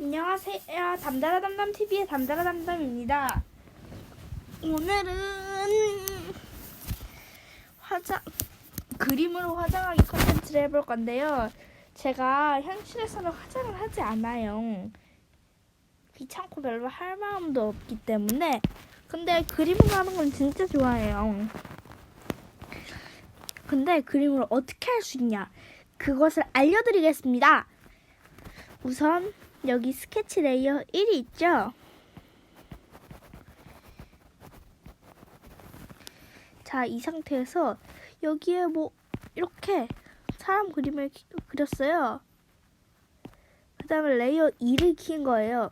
안녕하세요. 담다라 담담 TV의 담다라 담담입니다. 오늘은 화장 그림으로 화장하기 컨텐츠를 해볼 건데요. 제가 현실에서는 화장을 하지 않아요. 귀찮고 별로 할 마음도 없기 때문에 근데 그림으로 하는 건 진짜 좋아해요. 근데 그림을 어떻게 할 수 있냐? 그것을 알려드리겠습니다. 우선 여기 스케치 레이어 1이 있죠? 자, 이 상태에서 여기에 뭐 이렇게 사람 그림을 기- 그렸어요. 그 다음에 레이어 2를 킨 거예요.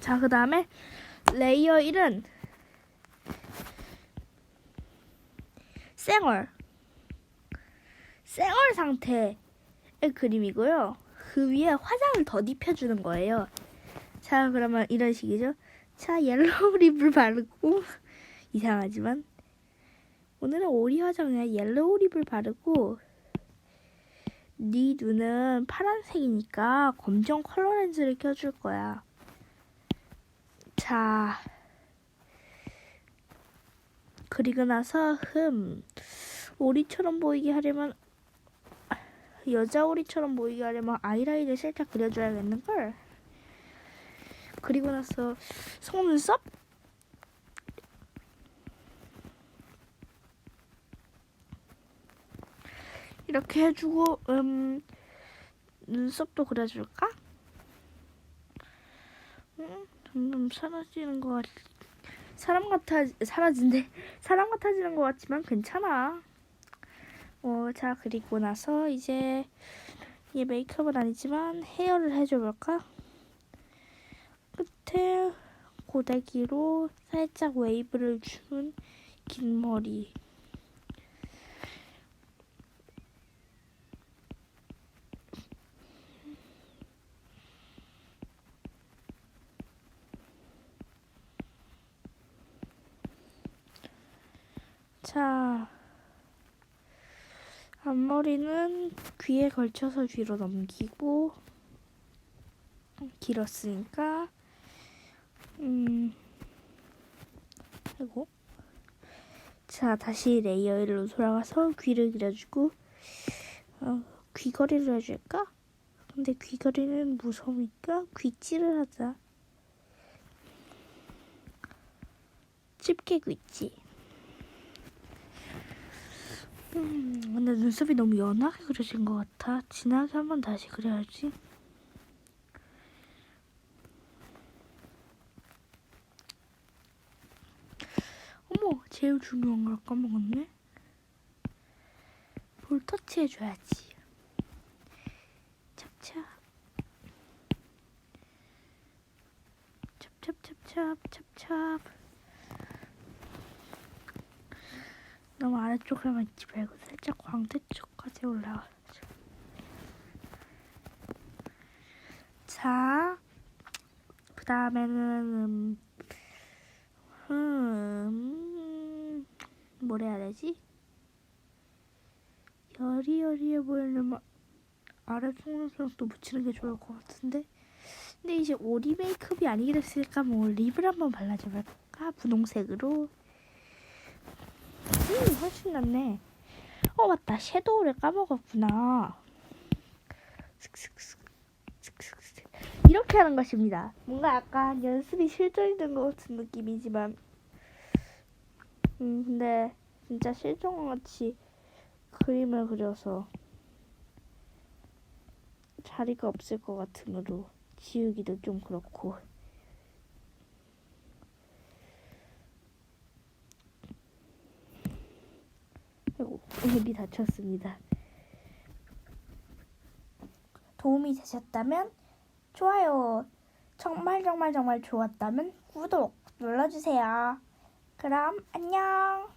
자, 그 다음에 레이어 1은 쌩얼. 쌩얼 상태의 그림이고요. 그 위에 화장을 더 입혀주는 거예요. 자, 그러면 이런 식이죠. 자, 옐로우 립을 바르고 이상하지만 오늘은 오리 화장에 옐로우 립을 바르고 네 눈은 파란색이니까 검정 컬러 렌즈를 껴줄 거야. 자, 그리고 나서 흠 오리처럼 보이게 하려면 여자 오리처럼 보이게 하려면 아이라인을 살짝 그려줘야겠는 걸. 그리고 나서 속눈썹 이렇게 해주고 음 눈썹도 그려줄까? 음, 점점 사라지는 것 같. 사람 같아 사라진대 사람 같아지는 것 같지만 괜찮아. 어, 자 그리고 나서 이제 이게 메이크업은 아니지만 헤어를 해줘볼까? 끝에 고데기로 살짝 웨이브를 준 긴 머리. 자, 앞머리는 귀에 걸쳐서 뒤로 넘기고 길었으니까 음 하고. 자 다시 레이어 1로 돌아가서 귀를 그려주고 어, 귀걸이를 해줄까? 근데 귀걸이는 무서우니까 귀찌를 하자. 집게 귀찌 음, 근데 눈썹이 너무 연하게 그려진 것 같아. 진하게 한번 다시 그려야지. 어머, 제일 중요한 걸 까먹었네. 볼 터치 해줘야지. 찹찹. 찹찹찹찹, 찹찹. 너무 아래쪽에만 있지 말고 살짝 광대 쪽까지 올라와야죠. 자, 그 다음에는 음, 음, 뭘 해야 되지? 여리여리해 보이려면 아래 속눈썹도 묻히는 게 좋을 것 같은데 근데 이제 오리 메이크업이 아니게 됐으니까 뭐 립을 한번 발라줘볼까? 분홍색으로 음, 훨씬 낫네. 어, 맞다. 섀도우를 까먹었구나. 이렇게 하는 것입니다. 뭔가 약간 연습이 실전이 것 같은 느낌이지만, 음, 근데 진짜 실전같이 그림을 그려서 자리가 없을 것 같으므로 지우기도 좀 그렇고. 입이 다쳤습니다. 도움이 되셨다면 좋아요. 정말 정말 정말 좋았다면 구독 눌러주세요. 그럼 안녕.